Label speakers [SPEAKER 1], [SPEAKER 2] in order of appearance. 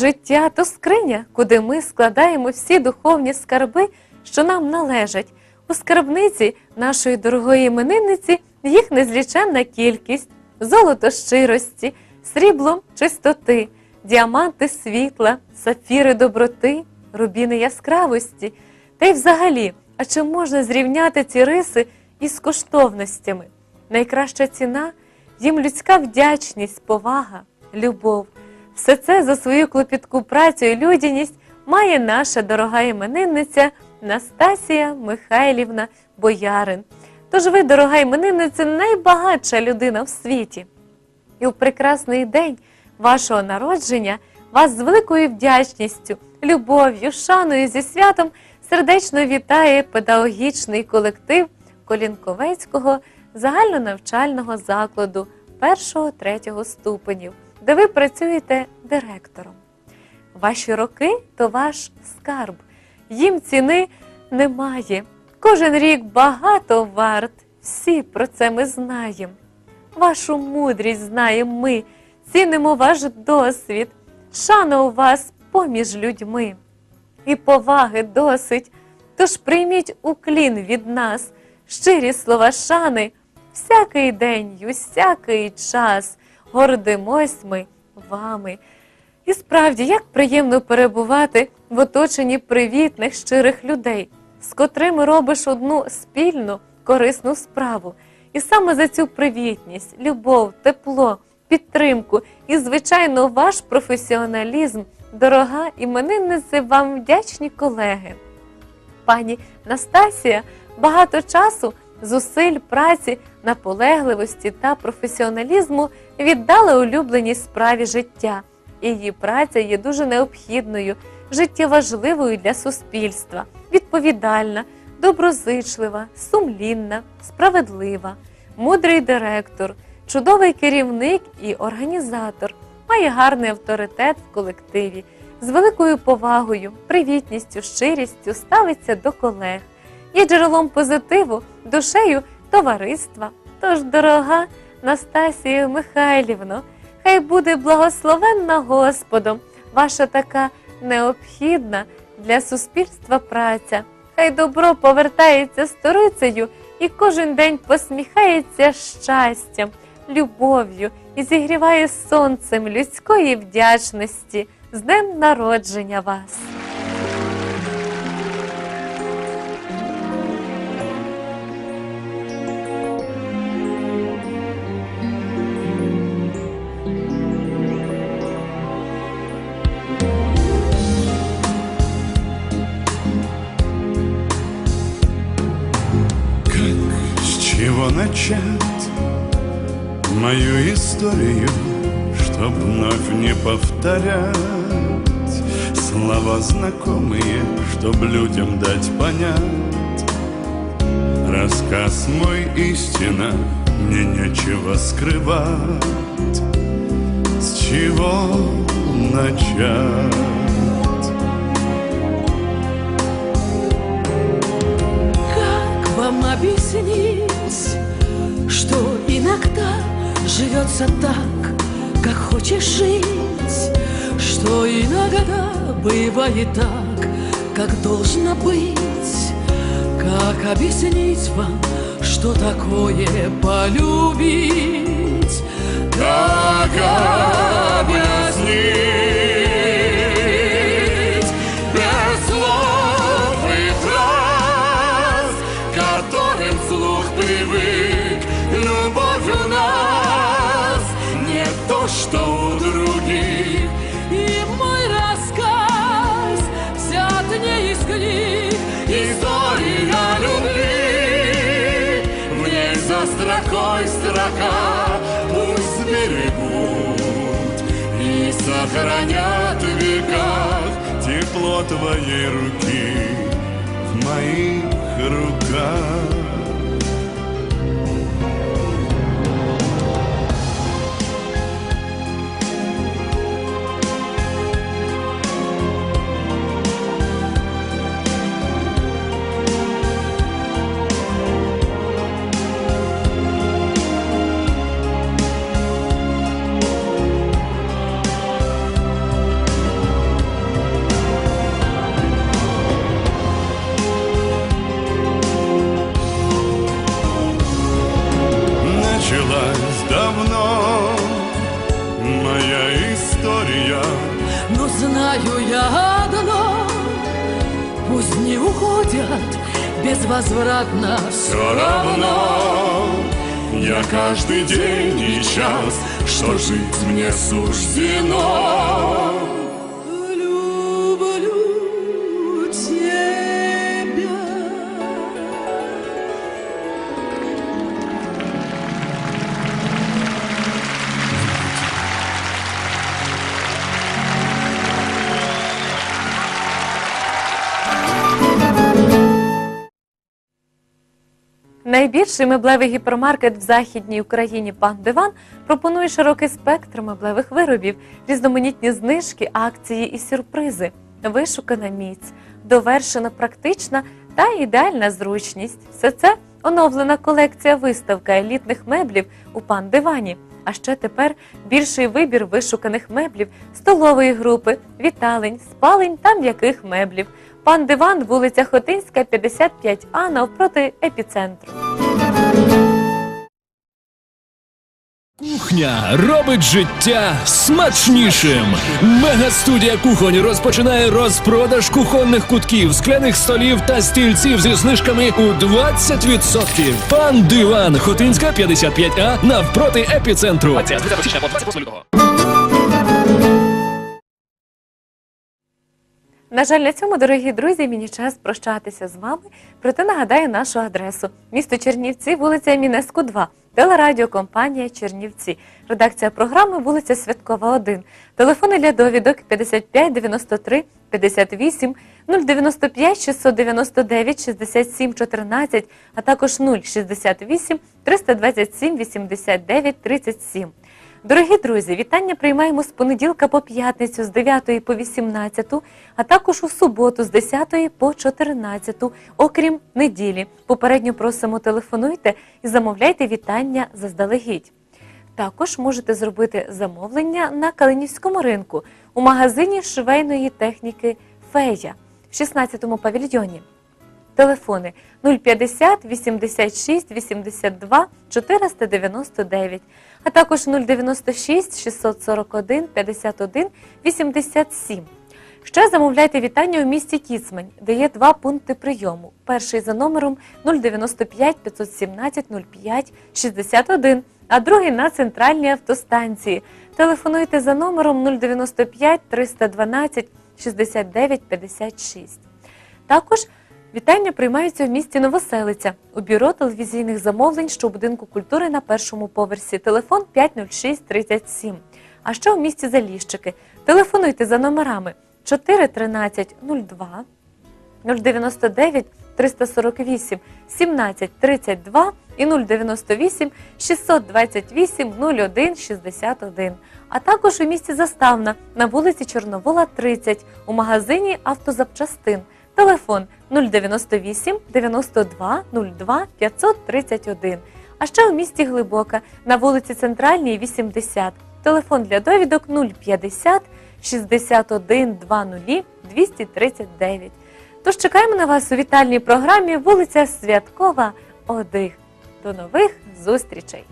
[SPEAKER 1] Життя то скриня, куди ми складаємо всі духовні скарби, що нам належать. У скарбниці нашої дорогої іменинниці їх незліченна кількість, золото щирості, срібло чистоти, діаманти світла, сапфіри доброти, рубіни яскравості. Та й взагалі, а чи можна зрівняти ці риси із коштовностями? Найкраща ціна їм людська вдячність, повага, любов. Все це за свою клопітку працю і людяність має наша дорога іменинниця Настасія Михайлівна Боярин. Тож ви, дорога іменинниця, найбагатша людина в світі. І у прекрасний день вашого народження вас з великою вдячністю, любов'ю, шаною зі святом сердечно вітає педагогічний колектив Колінковецького загальнонавчального закладу 1-3 ступенів, де ви працюєте директором. Ваші роки то ваш скарб, їм ціни немає. Кожен рік багато варт, всі про це ми знаємо. Вашу мудрість знаємо ми, цінимо ваш досвід, шана у вас поміж людьми. І поваги досить, тож прийміть уклін від нас, щирі слова шани, всякий день, усякий час гордимось ми вами. І справді, як приємно перебувати в оточенні привітних, щирих людей, з котрими робиш одну спільну корисну справу. І саме за цю привітність, любов, тепло, підтримку і, звичайно, ваш професіоналізм, дорога імениннице, вам вдячні колеги. Пані Настасія багато часу, зусиль, праці, наполегливості та професіоналізму віддала улюбленій справі життя. Її праця є дуже необхідною, життєважливою для суспільства, відповідальна, доброзичлива, сумлінна, справедлива, мудрий директор, чудовий керівник і організатор, має гарний авторитет в колективі, з великою повагою, привітністю, щирістю ставиться до колег, є джерелом позитиву, душею товариства. Тож, дорога Настасія Михайлівно, хай буде благословенна Господом, ваша така необхідна для суспільства праця. Хай добро повертається сторицею і кожен день посміхається щастям, любов'ю і зігріває сонцем людської вдячності. З днем народження вас!
[SPEAKER 2] Начать мою историю, чтоб вновь не повторять слова знакомые, чтоб людям дать понять. Рассказ мой истина, мне нечего скрывать. С чего начать?
[SPEAKER 3] Как объяснить, что иногда живется так, как хочешь жить, что иногда бывает так, как должно быть? Как объяснить вам, что такое полюбить? Как объяснить? Строкой строка пусть берегут и сохранят в веках
[SPEAKER 2] Тепло твоей руки в моих руках.
[SPEAKER 3] Уходят безвозвратно
[SPEAKER 2] Все равно я каждый день и час, что жить мне суждено.
[SPEAKER 1] Найбільший меблевий гіпермаркет в західній Україні пан Диван пропонує широкий спектр меблевих виробів, різноманітні знижки, акції і сюрпризи, вишукана міць, довершена практична та ідеальна зручність. Все це оновлена колекція виставка елітних меблів у пан Дивані. А ще тепер більший вибір вишуканих меблів, столової групи, віталень, спалень та м'яких меблів. Пан Диван, вулиця Хотинська, 55А навпроти епіцентру.
[SPEAKER 4] Кухня робить життя смачнішим. Мегастудія кухонь розпочинає розпродаж кухонних кутків, скляних столів та стільців зі знижками у 20%. Пан Диван, Хотинська 55А навпроти епіцентру.
[SPEAKER 1] На жаль, на цьому, дорогі друзі, мені час прощатися з вами. Проте нагадаю нашу адресу: місто Чернівці, вулиця Мінеску, 2, телерадіокомпанія Чернівці, редакція програми вулиця Святкова, 1, телефони для довідок 55 93 58 095 699 67 14, а також 068 327 89 37. Дорогі друзі, вітання приймаємо з понеділка по п'ятницю з 9 по 18, а також у суботу з 10 по 14, окрім неділі. Попередньо просимо телефонуйте і замовляйте вітання заздалегідь. Також можете зробити замовлення на Калинівському ринку у магазині швейної техніки Фея в 16-му павільйоні. Телефони 050 86 82 499, а також 096 641 51 87. Ще замовляйте вітання у місті Кіцмань, де є два пункти прийому. Перший за номером 095 517 05 61, а другий на центральній автостанції. Телефонуйте за номером 095 312 69 56. Також вітання приймаються в місті Новоселиця у бюро телевізійних замовлень, що у будинку культури на першому поверсі. Телефон 506 37. А ще у місті Заліщики. Телефонуйте за номерами 413 02 099 348 17 32 і 098 628 01 61. А також у місті Заставна на вулиці Чорновола 30 у магазині автозапчастин. Телефон 098 92 02 531. А ще у місті Глибока на вулиці Центральній 80. Телефон для довідок 050 61 20 239. Тож чекаємо на вас у вітальній програмі вулиця Святкова 1. До нових зустрічей!